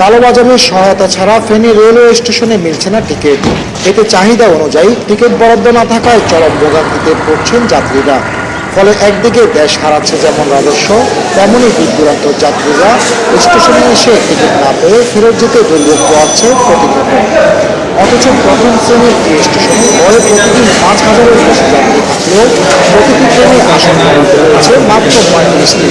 কালোবাজারের সহায়তা ছাড়া ফেনী রেলওয়ে স্টেশনে মিলছে না টিকিট। এতে চাহিদা অনুযায়ী টিকিট বরাদ্দ না থাকায় চরম ভোগান্তিতে পড়ছেন যাত্রীরা। ফলে একদিকে দেশ হারাচ্ছে যেমন রাজস্ব তেমনই দূর দূরান্ত যাত্রীরা স্টেশনে এসে টিকিট না পেয়ে ফেরত যেতে দুর্ভোগ পোয়াচ্ছে প্রতিনিয়ত। অথচ প্রথম শ্রেণির স্টেশনে গড়ে প্রতিদিন পাঁচ হাজারের বেশি যাত্রী থাকলেও প্রতিটি ট্রেনে আসন রয়েছে মাত্র পঁয়ত্রিশটি।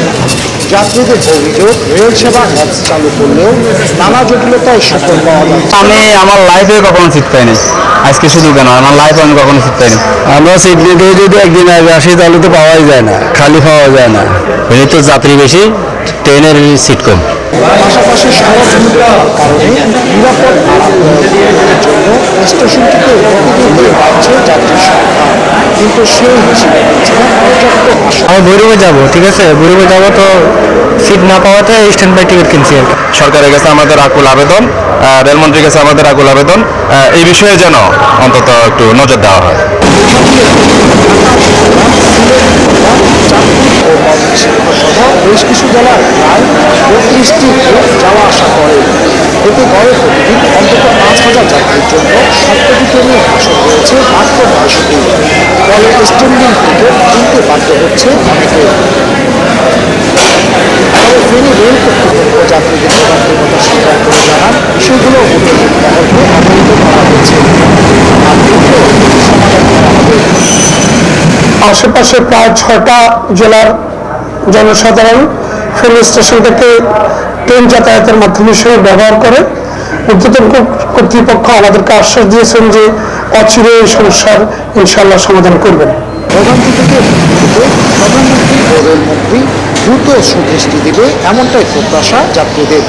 যাত্রীদের অভিযোগ রেল সেবা অ্যাপস চালু করলেও নানা জটিলতায় সফল পাওয়া যাচ্ছে। আমি আমার লাইফে কখনো সিট পাইনি আজকে শুধু কেন? আমার লাইফে আমি কখনো সিট পাইনি আমরা সিট নিতে যদি একদিন আগে আসি তাহলে তো পাওয়াই যায় না খালি পাওয়া যায় না। তো যাত্রী বেশি ট্রেনের সিট কম। পাশাপাশি সড়ক যাত্রীর সংখ্যা কিন্তু সেই হিসেবে আমি ভৈরবে যাব ঠিক আছে? ভৈরবে যাব তো সিট না পাওয়াতে স্ট্যান্ড বাই টিকিট কিনছি আর সরকারের কাছে আমাদের আকুল আবেদন রেলমন্ত্রীর কাছে আমাদের আকুল আবেদন এই বিষয়ে যেন অন্তত একটু নজর দেওয়া হয়। বেশ কিছু প্রায় বত্রিশটি যাওয়া আসা করে। এতে গড়ে প্রতিদিন অন্তত পাঁচ হাজার যাত্রীর জন্য সপ্তাহে ট্রেনে আসন রয়েছে মাত্র নয়শোটি ফলে স্ট্যান্ডিং টিকিট কিনতে বাধ্য হচ্ছে অনেকে আশেপাশে প্রায় ছটা জেলার জনসাধারণ ফেরি স্টেশন থেকে ট্রেন যাতায়াতের মাধ্যমে হিসেবে ব্যবহার করে। ঊর্ধ্বতন কর্তৃপক্ষ আমাদেরকে আশ্বাস দিয়েছেন যে অচিরে এই সমস্যার ইনশাল্লাহ সমাধান করবেন। মুক্তি প্রধানমন্ত্রী দ্রুত সুদৃষ্টি দিবে, এমনটাই প্রত্যাশা যাত্রীদের।